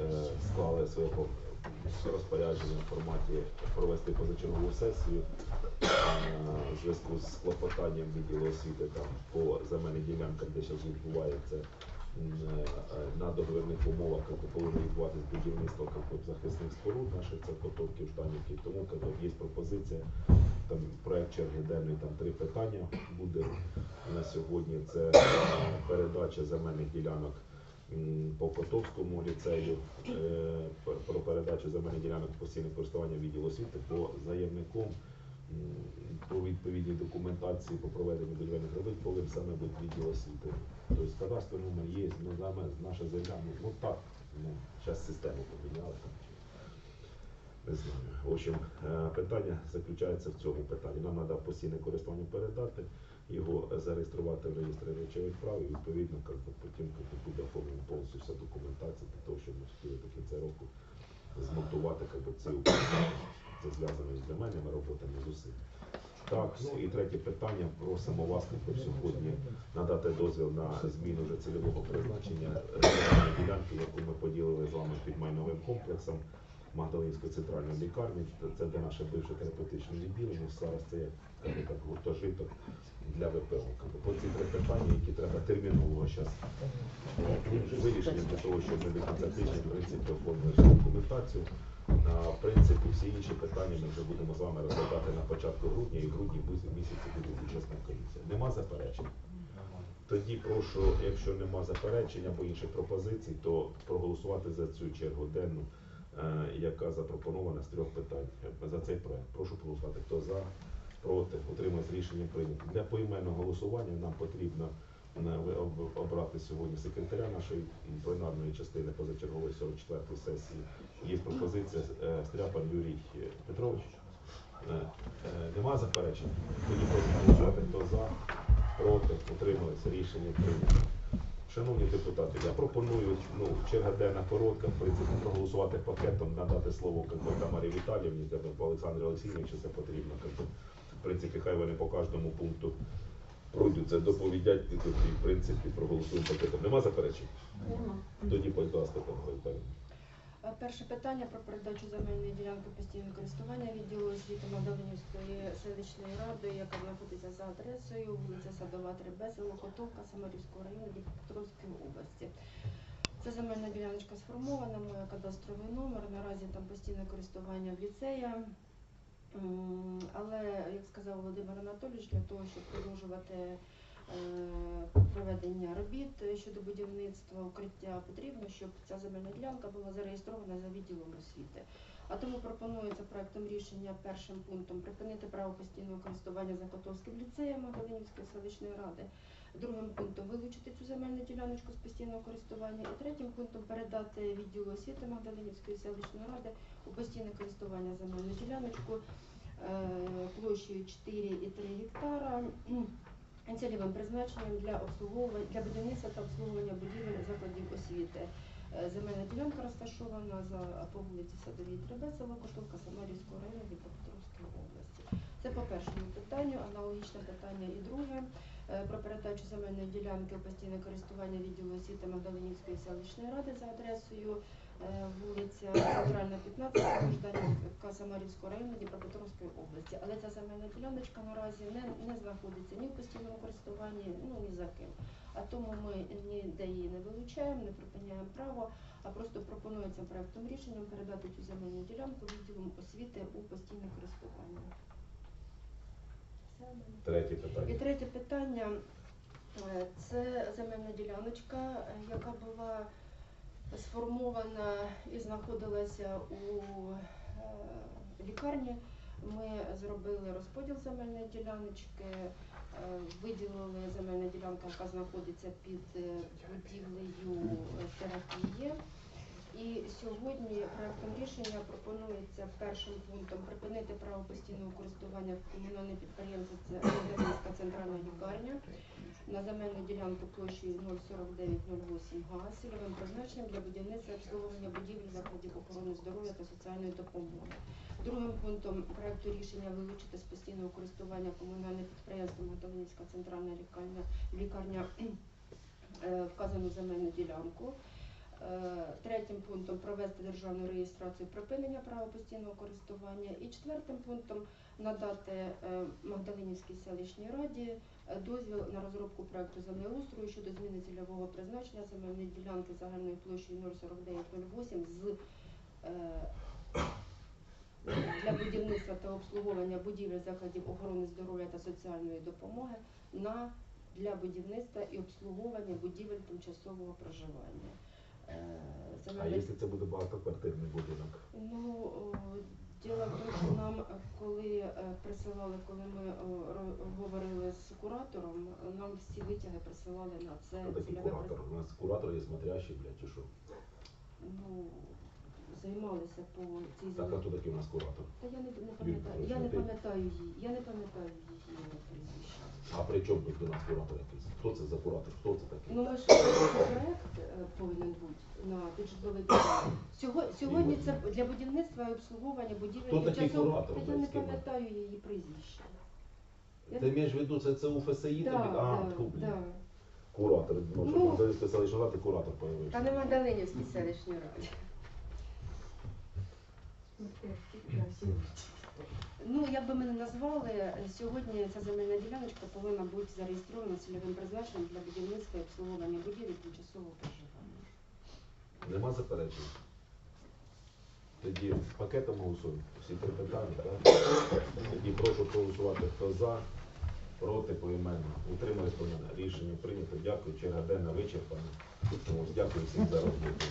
е, склали своє розпорядження в форматі провести позачергову сесію е, у зв'язку з клопотанням відділу освіти там по земельним ділянкам, де зараз відбувається е, на договірних умовах, як повинно відбуватись будівництво захисних споруд наших це Котовки, Жданівки. Тому є пропозиція, там проект черги денний, там три питання буде на сьогодні. Це передача земельних ділянок по Котовському ліцею, е, про передачу земельних ділянок постійного користування відділу освіти по заявником. По відповідній документації по проведенню будівельних робіт повинен саме бути відділ освіти. Тобто кадастровий номер є, ну наша земля, ну, ну так, ну, зараз систему поміняли Не знаю. В общем, е, питання заключається в цьому питанні. Нам треба постійне користування передати, його зареєструвати в реєстрі речових прав і відповідно потім буде оформлена повністю вся документація для того, щоб ми хотіли до кінця року змонтувати би, ці управління. Це зв'язано з земельними роботами з усім. Так, ну і третє питання. Просимо вас сьогодні надати дозвіл на зміну вже цільового призначення ділянки, яку ми поділили з вами під майновим комплексом Магдалинської центральної лікарні. Це- де наше бивше терапевтичне відділення. Зараз це як гуртожиток для ВПО. По ці три питання, які треба терміново зараз вирішення для того, щоб ми до тижня в принципі оформили документацію. А, в принципі, всі інші питання ми вже будемо з вами розглядати на початку грудня і в грудні місяці буде бюджетна комісія. Нема заперечень. Тоді прошу, якщо нема заперечень або інших пропозицій, то проголосувати за цю чергу денну, е, яка запропонована з трьох питань е, за цей проект. Прошу проголосувати. Хто за, проти, утримується рішення прийнято. Для поіменного голосування нам потрібно е, обрати сьогодні секретаря нашої пленарної частини позачергової 44-ї сесії. Є пропозиція е, Стряпан Юрій е, Петрович. Е, е, Нема заперечень? Тоді прошу голосувати. Хто за, проти, утрималися, рішення прийнято. Шановні депутати, я пропоную, ну, черга денна коротка, в принципі, проголосувати пакетом, надати слово Тамарі Віталівні, по Олександру Олексійовичу це потрібно. как би. В принципі, хай вони по кожному пункту пройдуть це доповідять і в принципі, проголосуємо пакетом. Нема заперечень? Нема. Тоді, будь ласка, Тамара Віталіївна. Перше питання про передачу земельної ділянки постійного користування відділу освіти Мадавинівської селищної ради, яка знаходиться за адресою вулиця Садова, 3Б, село Котовка, Самарівського району Дніпропетровської області. Це земельна діляночка сформована, моя кадастровий номер. Наразі там постійне користування в ліцея. Але, як сказав Володимир Анатолійович, для того, щоб продовжувати проведення робіт щодо будівництва укриття, потрібно, щоб ця земельна ділянка була зареєстрована за відділом освіти. А тому пропонується проектом рішення першим пунктом припинити право постійного користування Закотовським ліцеєм Магадалинівської селищної ради. Другим пунктом вилучити цю земельну діляночку з постійного користування. І третім пунктом передати відділу освіти Магдалинівської селищної ради у постійне користування земельну діляночку е, площею 4,3 гектара цільовим призначенням для обслуговування для будівництва та обслуговування будівель закладів освіти. Е, Земельна ділянка розташована за по вулиці Садовій 3Б, село Коштовка, Самарівського району Дніпропетровської області. Це по першому питанню. Аналогічне питання і друге Е, про передачу земельної ділянки у постійне користування відділу освіти Магдалинівської селищної ради за адресою вулиця Центральна, 15, Жданівка Самарівського району Дніпропетровської області. Але ця земельна діляночка наразі не, не знаходиться ні в постійному користуванні, ну ні за ким. А тому ми ніде її не вилучаємо, не припиняємо право, а просто пропонується проектом рішенням передати цю земельну ділянку відділом освіти у постійне користування. Третє І третє питання е, це земельна діляночка, е, яка була сформована і знаходилася у е, лікарні. Ми зробили розподіл земельної діляночки, е, виділили земельну ділянку, яка знаходиться під е, будівлею терапії. І сьогодні проектом рішення пропонується першим пунктом припинити право постійного користування в комунальне підприємство це Медицинська центральна лікарня на земельну ділянку площею 04908 га з цільовим призначенням для будівництва обслуговування будівель закладів охорони здоров'я та соціальної допомоги. Другим пунктом проекту рішення вилучити з постійного користування комунальне підприємство Мотовницька центральна лікарня, лікарня е, вказану земельну ділянку. Е, Третім пунктом провести державну реєстрацію припинення права постійного користування. І четвертим пунктом надати е, Магдалинівській селищній раді е, дозвіл на розробку проекту землеустрою щодо зміни цільового призначення земельної ділянки загальною площею 04908 з для будівництва та обслуговування будівель закладів охорони здоров'я та соціальної допомоги на для будівництва і обслуговування будівель тимчасового проживання. Е, А якщо це буде багатоквартирний будинок? Ну, діло в тому, що нам, е, коли е, присилали, коли ми говорили з куратором, е, нам всі витяги присилали на це Хто такий куратор? У нас куратор є смотрящий, блядь, чи що? Ну, займалися по цій Так, а хто такий у нас куратор? Та я не, не пам'ятаю, я не пам'ятаю її, я не пам'ятаю її прізвище. А при чому тут до нас куратор якийсь? Хто це за куратор? Хто це такий? Ну, ми ж проект е, повинен бути на піджитловий будинок. Сього- Сьогодні це для будівництва і обслуговування будівель Хто такий тимчасово- куратор, я не пам'ятаю її прізвище. Я Ти маєш в виду, це, це УФСІ Да, тобі? А, да, блін. да. Куратор. Ну, що Ну. там завести селищна куратор появився. Та не Магдалинівській селищній раді. Ну, як би ми не назвали, сьогодні ця земельна діляночка повинна бути зареєстрована цільовим призначенням для будівництва і обслуговування будівель тимчасового проживання. Нема заперечень. Тоді пакетом голосуємо. Всі три питання, так? Тоді прошу проголосувати, хто за, проти, поіменно. Утримались поіменно. Рішення прийнято. Дякую. Черга денна вичерпана. Дякую всім за роботу.